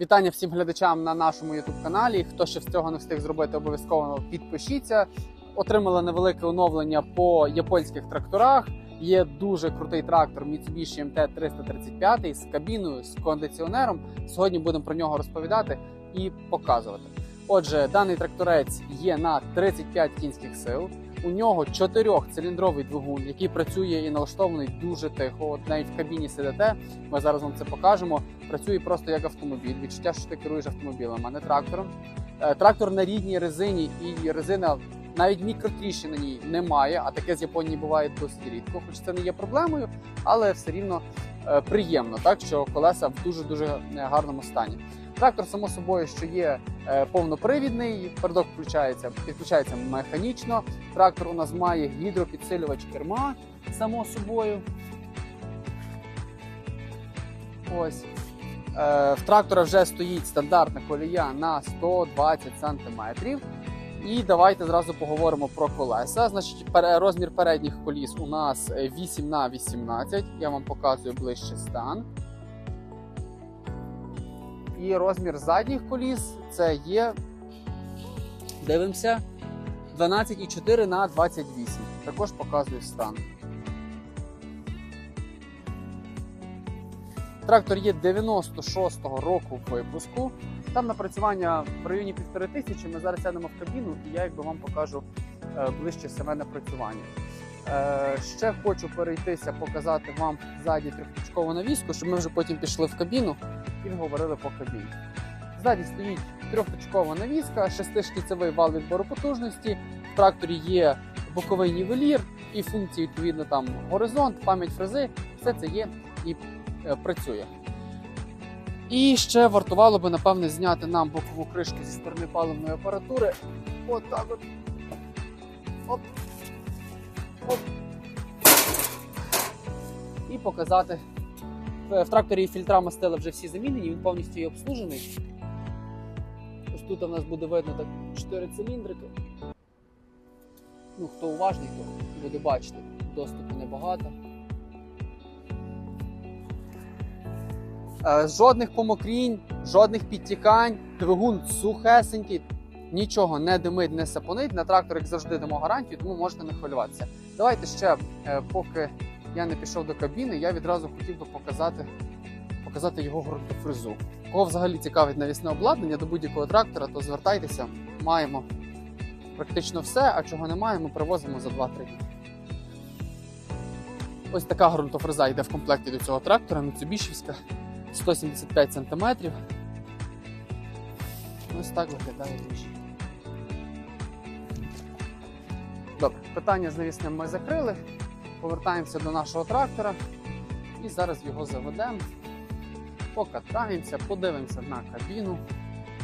Вітання всім глядачам на нашому youtube каналі. Хто ще з цього не встиг зробити, обов'язково підпишіться. Отримали невелике оновлення по японських тракторах. Є дуже крутий трактор Mitsubishi MT 335 з кабіною, з кондиціонером. Сьогодні будемо про нього розповідати і показувати. Отже, даний тракторець є на 35 кінських сил. У нього чотирьохциліндровий двигун, який працює і налаштований дуже тихо. От навіть в кабіні сидите. Ми зараз вам це покажемо. Працює просто як автомобіль. Відчуття, що ти керуєш автомобілем, а не трактором. Е, Трактор на рідній резині, і резина навіть мікротріщин на ній немає. А таке з Японії буває досить рідко, хоч це не є проблемою, але все рівно е, приємно, так що колеса в дуже дуже гарному стані. Трактор, само собою, що є е, повнопривідний, передок включається, підключається механічно. Трактор у нас має гідропідсилювач керма, само собою. Ось. Е, в трактора вже стоїть стандартна колія на 120 см. І давайте зразу поговоримо про колеса. Значить, розмір передніх коліс у нас е, 8 на 18. Я вам показую ближче стан. І розмір задніх коліс це є. Дивимося. 12,4 на 28. Також показую стан. Трактор є 96-го року випуску. Там напрацювання в районі півтори тисячі. Ми зараз сядемо в кабіну, і я якби вам покажу е, ближче саме напрацювання. Е, ще хочу перейтися, показати вам ззаді трьохточкову навіску, щоб ми вже потім пішли в кабіну і говорили по кабіні. Ззаді стоїть трьохточкова навіска, шестиштіцевий вал відбору потужності. В тракторі є боковий нівелір і функції, відповідно, там горизонт, пам'ять фрези. Все це є і е, працює. І ще вартувало би, напевне, зняти нам бокову кришку зі сторони паливної апаратури. От так от. Оп. Оп. І показати. В в тракторі фільтра мастила вже всі замінені, він повністю є обслужений. Ось тут у нас буде видно так 4 циліндрики. Ну, хто уважний, то буде бачити. Доступу небагато. Е, Жодних помокрінь, жодних підтікань, двигун сухесенький, нічого не димить, не сапонить. На трактор, як завжди, дамо гарантію, тому можете не хвилюватися. Давайте ще, е, поки я не пішов до кабіни, я відразу хотів би показати, показати його ґрунтофрезу. Кого взагалі цікавить навісне обладнання до будь-якого трактора, то звертайтеся, маємо практично все, а чого немає, ми привозимо за 2-3 дні. Ось така ґрунтофреза йде в комплекті до цього трактора, Mitsubishi 175 см. Ось так виглядає річ. Питання з навісним ми закрили. Повертаємося до нашого трактора і зараз його заведемо, покатаємося, подивимося на кабіну,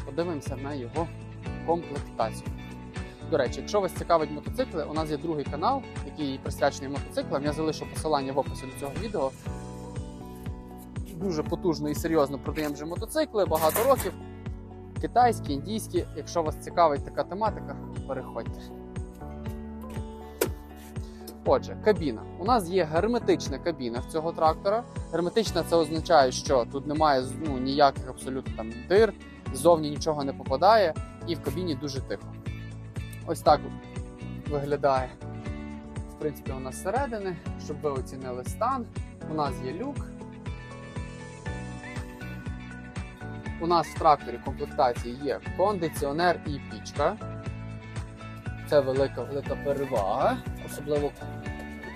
подивимося на його комплектацію. До речі, якщо вас цікавить мотоцикли, у нас є другий канал, який присвячений мотоциклам. Я залишу посилання в описі до цього відео. Дуже потужно і серйозно продаємо вже мотоцикли, багато років. Китайські, індійські. Якщо вас цікавить така тематика, переходьте. Отже, кабіна. У нас є герметична кабіна в цього трактора. Герметична це означає, що тут немає ну, ніяких абсолютно там дир, ззовні нічого не попадає, і в кабіні дуже тихо. Ось так виглядає. В принципі, у нас зсередини, щоб ви оцінили стан. У нас є люк. У нас в тракторі комплектації є кондиціонер і пічка. Це велика велика перевага, особливо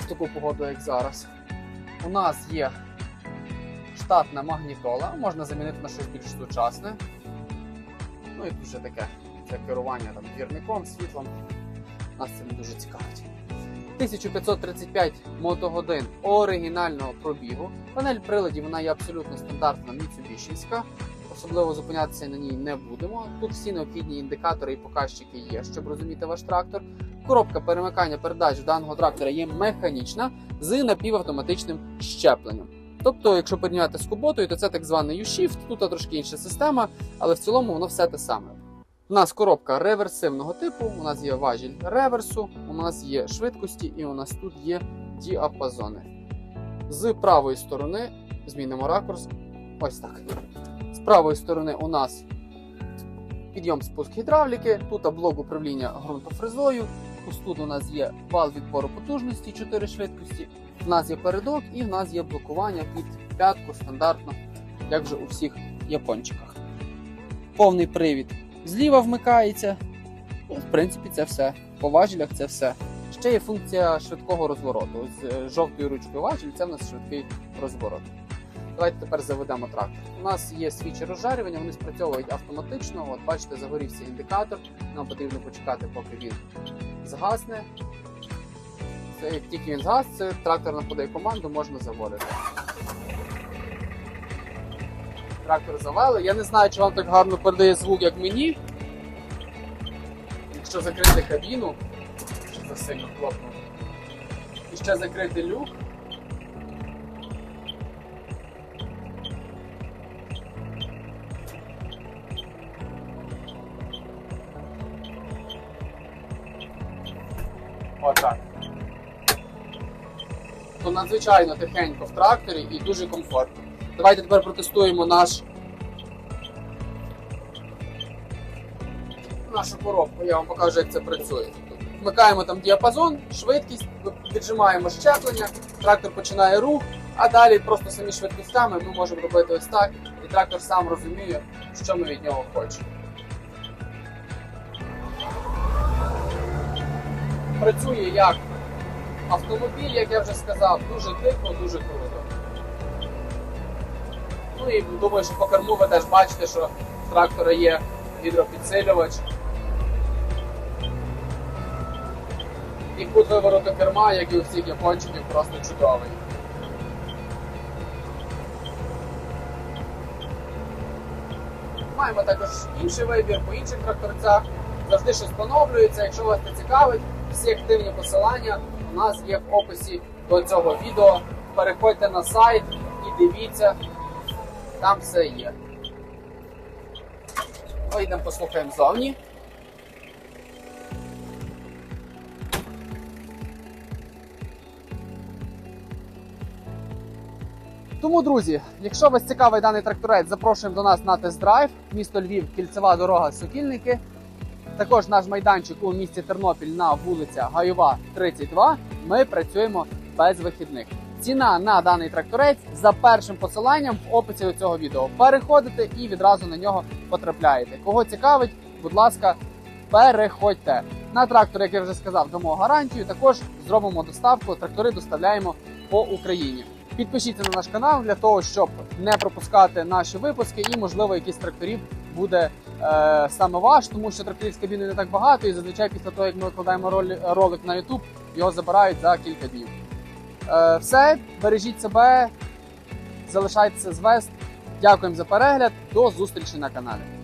в таку погоду, як зараз. У нас є штатна магнітола, можна замінити на щось більш сучасне. Ну і тут вже таке це керування там, двірником, світлом. Нас це не дуже цікавить. 1535 мотогодин оригінального пробігу. Панель приладів вона є абсолютно стандартна Mitsubishi. Особливо зупинятися на ній не будемо. Тут всі необхідні індикатори і показчики є, щоб розуміти ваш трактор. Коробка перемикання передач даного трактора є механічна з напівавтоматичним щепленням. Тобто, якщо порівняти з куботою, то це так званий U-Shift, тут трошки інша система, але в цілому воно все те саме. У нас коробка реверсивного типу, у нас є важіль реверсу, у нас є швидкості і у нас тут є діапазони. З правої сторони змінимо ракурс. Ось так. З правої сторони у нас підйом спуск гідравліки, тут блок управління ґрунтофрезою, ось тут у нас є вал відбору потужності 4 швидкості, в нас є передок і в нас є блокування під п'ятку стандартно, як вже у всіх япончиках. Повний привід зліва вмикається. І, в принципі, це все. По важелях це все. Ще є функція швидкого розвороту. Ось е, жовтою ручкою важель це в нас швидкий розворот. Давайте тепер заведемо трактор. У нас є свічі розжарювання, вони спрацьовують автоматично. От бачите, загорівся індикатор. Нам потрібно почекати, поки він згасне. Це як тільки він згасне, трактор нам подає команду, можна заводити. Трактор завели. Я не знаю, чи вам так гарно передає звук, як мені. Якщо закрити кабіну, що це сильно хлопнув. І ще закрити люк. Отак. То надзвичайно тихенько в тракторі і дуже комфортно. Давайте тепер протестуємо наш. Нашу коробку, я вам покажу, як це працює. Вмикаємо там діапазон, швидкість, віджимаємо щеплення, трактор починає рух, а далі просто самі швидкостями ми можемо робити ось так, і трактор сам розуміє, що ми від нього хочемо. Працює як автомобіль, як я вже сказав, дуже тихо, дуже круто. Ну і думаю, що по керму ви теж бачите, що в трактора є гідропідсилювач. І кут вивороту керма, як і у всіх япончиків, просто чудовий. Маємо також інший вибір по інших тракторцях. Завжди щось поновлюється. Якщо вас це цікавить, всі активні посилання у нас є в описі до цього відео. Переходьте на сайт і дивіться, там все є. Вийдемо, послухаємо зовні. Тому, друзі, якщо вас цікавий даний тракторець, запрошуємо до нас на тест-драйв. Місто Львів, кільцева дорога, Сокільники. Також наш майданчик у місті Тернопіль на вулиця Гайова, 32. Ми працюємо без вихідних. Ціна на даний тракторець за першим посиланням в описі до цього відео. Переходите і відразу на нього потрапляєте. Кого цікавить, будь ласка, переходьте. На трактор, як я вже сказав, дамо гарантію. Також зробимо доставку. Трактори доставляємо по Україні. Підпишіться на наш канал для того, щоб не пропускати наші випуски, і можливо якийсь тракторів буде е, саме ваш, тому що тракторів з кабіни не так багато, і зазвичай після того, як ми викладаємо ролі, ролик на YouTube, його забирають за кілька днів. Е, все, бережіть себе, залишайтеся з Вест. Дякуємо за перегляд. До зустрічі на каналі.